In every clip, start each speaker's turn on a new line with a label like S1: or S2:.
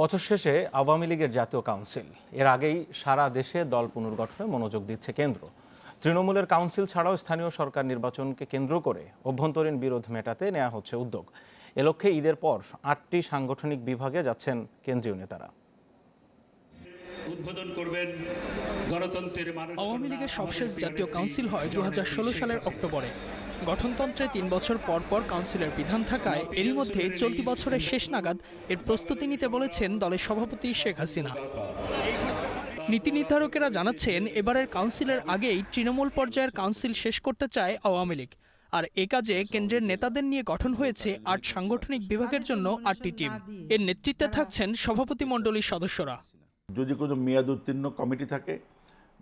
S1: বছর শেষে আওয়ামী লীগের জাতীয় কাউন্সিল। এর আগেই সারা দেশে দল পুনর্গঠনে মনোযোগ দিচ্ছে কেন্দ্র। তৃণমূলের কাউন্সিল ছাড়াও স্থানীয় সরকার নির্বাচনকে কেন্দ্র করে অভ্যন্তরীণ বিরোধ মেটাতে নেওয়া হচ্ছে উদ্যোগ। এ লক্ষ্যে ঈদের পর আটটি সাংগঠনিক বিভাগে যাচ্ছেন কেন্দ্রীয় নেতারা।
S2: উদ্বোধন করবেন গণতন্ত্রের
S3: আওয়ামী লীগের সবশেষ জাতীয় কাউন্সিল হয় দু হাজার ষোলো সালের অক্টোবরে। গঠনতন্ত্রে তিন বছর পর পর কাউন্সিলের বিধান থাকায় এরই মধ্যে চলতি বছরের শেষ নাগাদ এর প্রস্তুতি নিতে বলেছেন দলের সভাপতি শেখ হাসিনা। নীতি নির্ধারকেরা জানাচ্ছেন, এবারের কাউন্সিলের আগেই তৃণমূল পর্যায়ের কাউন্সিল শেষ করতে চায় আওয়ামী লীগ। আর এ কাজে কেন্দ্রের নেতাদের নিয়ে গঠন হয়েছে আট সাংগঠনিক বিভাগের জন্য আটটি টিম। এর নেতৃত্বে থাকছেন সভাপতি মণ্ডলীর সদস্যরা।
S4: যদি কোনো মেয়াদ উত্তীর্ণ কমিটি থাকে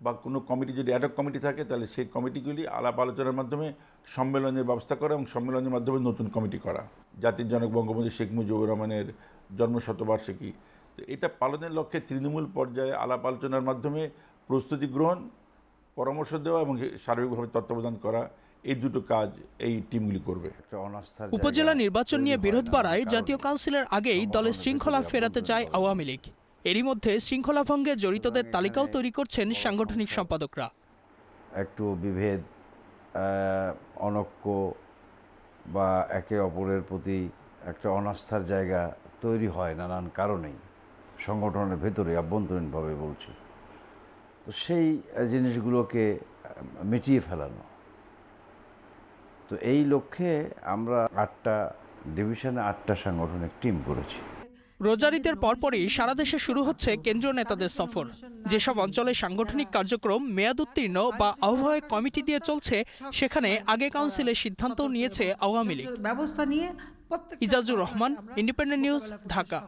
S4: বা কোনো কমিটি যদি অ্যাডক কমিটি থাকে তাহলে সেই কমিটিগুলি আলাপ আলোচনার মাধ্যমে সম্মেলনের ব্যবস্থা করা এবং সম্মেলনের মাধ্যমে নতুন কমিটি করা। জাতির জনক বঙ্গবন্ধু শেখ মুজিবুর রহমানের জন্মশতবার্ষিকী। তো এটা পালনের লক্ষ্যে তৃণমূল পর্যায়ে আলাপ আলোচনার মাধ্যমে প্রস্তুতি গ্রহণ পরামর্শ দেওয়া এবং সার্বিকভাবে তত্ত্বাবধান করা এই দুটো কাজ এই টিমগুলি করবে।
S3: উপজেলা নির্বাচন নিয়ে বিরোধ বাড়ায় জাতীয় কাউন্সিলের আগেই দলের শৃঙ্খলা ফেরাতে চায় আওয়ামী লীগ। এরই মধ্যে শৃঙ্খলা ভঙ্গে জড়িতদের তালিকাও তৈরি করছেন সাংগঠনিক সম্পাদকরা।
S5: একটু বিভেদ অনক্য বা একে অপরের প্রতি একটা অনাস্থার জায়গা তৈরি হয় নানান কারণেই সংগঠনের ভেতরে আভ্যন্তরীণভাবে বলছি। তো সেই জিনিসগুলোকে মিটিয়ে ফেলানো। তো এই লক্ষ্যে আমরা আটটা ডিভিশনে আটটা সাংগঠনিক টিম করেছি।
S3: রোজারিদের পরপরই সারা দেশে শুরু হচ্ছে কেন্দ্রীয় নেতাদের সফর। যেসব অঞ্চলে সাংগঠনিক কার্যক্রম মেয়াদ উত্তীর্ণ বা আহ্বায়ক কমিটি দিয়ে চলছে সেখানে আগে কাউন্সিলের সিদ্ধান্ত নিয়েছে আওয়ামী লীগ।
S6: ব্যবস্থা নিয়ে
S3: ইজাজুর রহমান, ইন্ডিপেন্ডেন্ট নিউজ, ঢাকা।